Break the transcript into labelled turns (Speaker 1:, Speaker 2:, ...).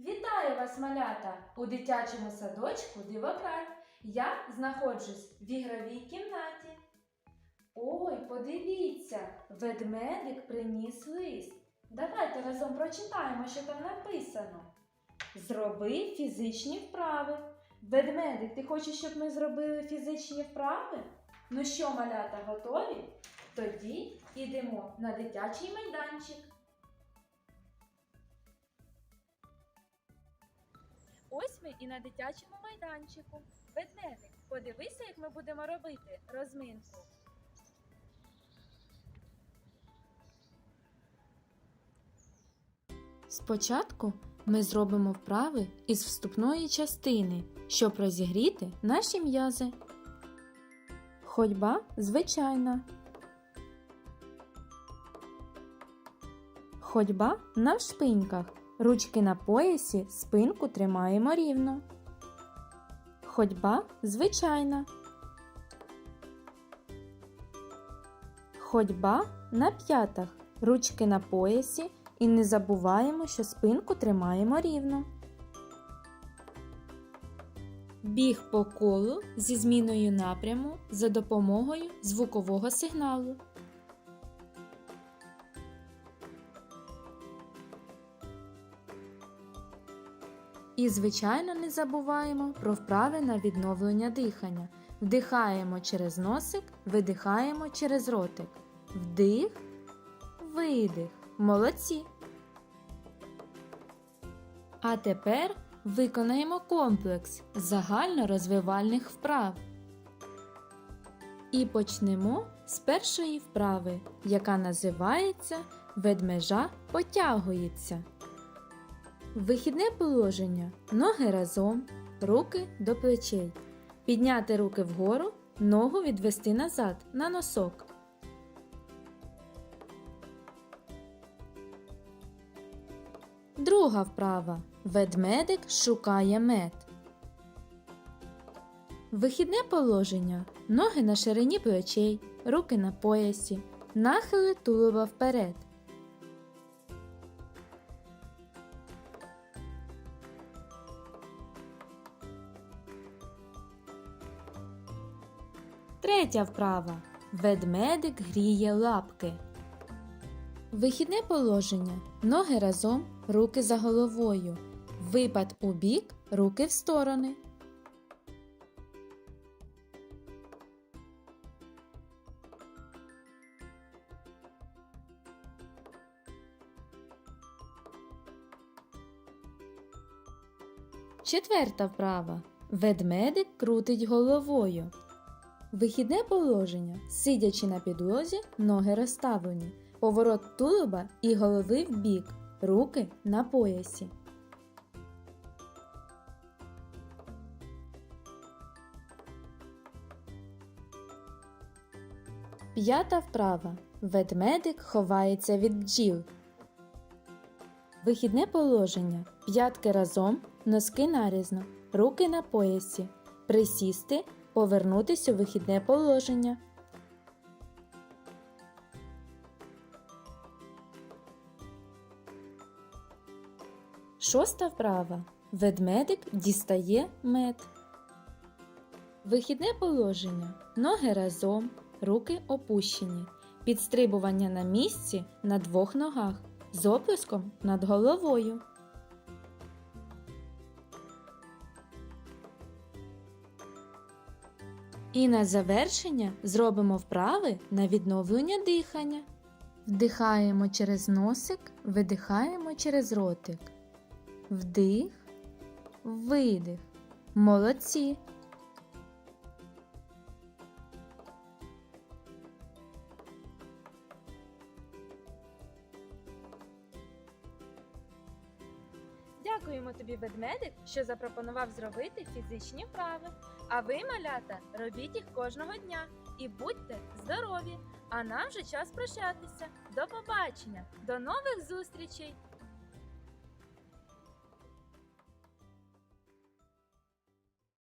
Speaker 1: Вітаю вас, малята, у дитячому садочку Дивократ. Я знаходжусь в ігровій кімнаті. Ой, подивіться, ведмедик приніс лист. Давайте разом прочитаємо, що там написано. Зроби фізичні вправи. Ведмедик, ти хочеш, щоб ми зробили фізичні вправи? Ну що, малята, готові? Тоді йдемо на дитячий майданчик. Ось ми і на дитячому майданчику. Ведмедик, подивися, як ми будемо робити розминку. Спочатку ми зробимо вправи із вступної частини, щоб розігріти наші м'язи. Ходьба звичайна. Ходьба на шпиньках. Ручки на поясі, спинку тримаємо рівно. Ходьба звичайна. Ходьба на п'ятах. Ручки на поясі і не забуваємо, що спинку тримаємо рівно. Біг по колу зі зміною напряму за допомогою звукового сигналу. І, звичайно, не забуваємо про вправи на відновлення дихання. Вдихаємо через носик, видихаємо через ротик. Вдих, видих. Молодці. А тепер виконаємо комплекс загальнорозвивальних вправ. І почнемо з першої вправи, яка називається Ведмежа потягується. Вихідне положення. Ноги разом, руки до плечей. Підняти руки вгору, ногу відвести назад на носок. Друга вправа. Ведмедик шукає мед. Вихідне положення. Ноги на ширині плечей, руки на поясі, нахили тулуба вперед. Третя вправа. Ведмедик гріє лапки. Вихідне положення. Ноги разом, руки за головою. Випад у бік, руки в сторони. Четверта вправа. Ведмедик крутить головою. Вихідне положення. Сидячи на підлозі, ноги розставлені. Поворот тулуба і голови в бік, руки на поясі. П'ята вправа. Ведмедик ховається від бджіл. Вихідне положення. П'ятки разом, носки нарізно, руки на поясі. Присісти, повернутися у вихідне положення. Шоста вправа. Ведмедик дістає мед. Вихідне положення. Ноги разом, руки опущені. Підстрибування на місці на двох ногах з оплеском над головою. І на завершення зробимо вправи на відновлення дихання. Вдихаємо через носик, видихаємо через ротик. Вдих, видих. Молодці. Дякуємо тобі, ведмедик, що запропонував зробити фізичні вправи. А ви, малята, робіть їх кожного дня і будьте здорові! А нам вже час прощатися. До побачення, до нових зустрічей!